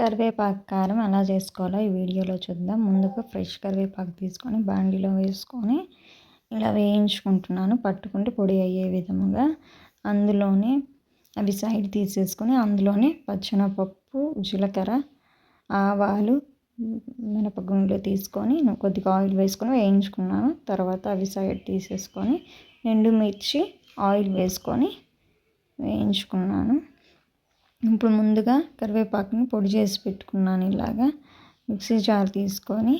కరివేపాకు కారం ఎలా చేసుకోవాలో ఈ వీడియోలో చూద్దాం. ముందుగా ఫ్రెష్ కరివేపాకు తీసుకొని బాండిలో వేసుకొని ఇలా వేయించుకుంటున్నాను. పట్టుకుంటే పొడి అయ్యే విధముగా అందులోనే అవి సైడ్ తీసేసుకొని అందులోనే పచ్చనపప్పు జీలకర్ర ఆవాలు మినపగుండ్లు తీసుకొని కొద్దిగా ఆయిల్ వేసుకొని వేయించుకున్నాను. తర్వాత అవి సైడ్ తీసేసుకొని ఎండుమిర్చి ఆయిల్ వేసుకొని వేయించుకున్నాను. ఇప్పుడు ముందుగా కరివేపాకుని పొడి చేసి పెట్టుకున్నాను ఇలాగా. మిక్సీ జార్ తీసుకొని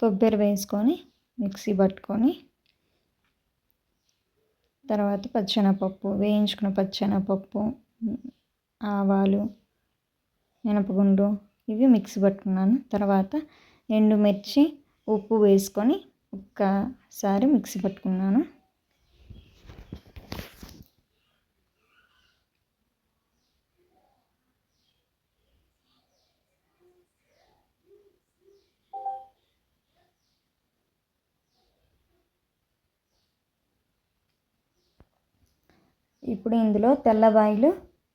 కొబ్బరి వేసుకొని మిక్సీ పట్టుకొని తర్వాత పచ్చెనపప్పు వేయించుకున్న పచ్చెనపప్పు ఆవాలు మినపగుండు ఇవి మిక్సీ పట్టుకున్నాను. తర్వాత ఎండుమిర్చి ఉప్పు వేసుకొని ఒక్కసారి మిక్సీ పట్టుకున్నాను. ఇప్పుడు ఇందులో తెల్లబాయిలు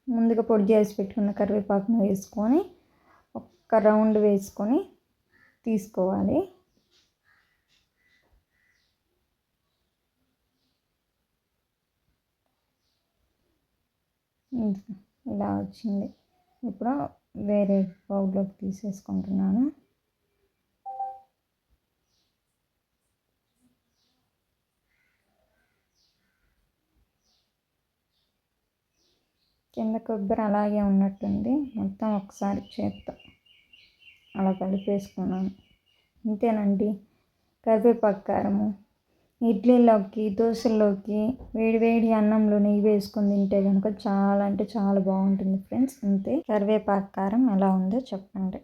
ముందుగా పొడి చేసి పెట్టుకున్న కరివేపాకును వేసుకొని ఒక్క రౌండ్ వేసుకొని తీసుకోవాలి. ఇలా వచ్చింది. ఇప్పుడు వేరే బౌల్లోకి తీసేసుకుంటున్నాను. కింద కొబ్బరి అలాగే ఉన్నట్టుంది. మొత్తం ఒకసారి చేత్తో అలా కలిపేసుకున్నాను. అంతేనండి కరివేపాకు కారము ఇడ్లీలోకి దోశల్లోకి వేడి వేడి అన్నంలో నెయ్యి వేసుకొని తింటే కనుక చాలా అంటే చాలా బాగుంటుంది ఫ్రెండ్స్. అంతే. కరివేపాకు కారం ఎలా ఉందో చెప్పండి.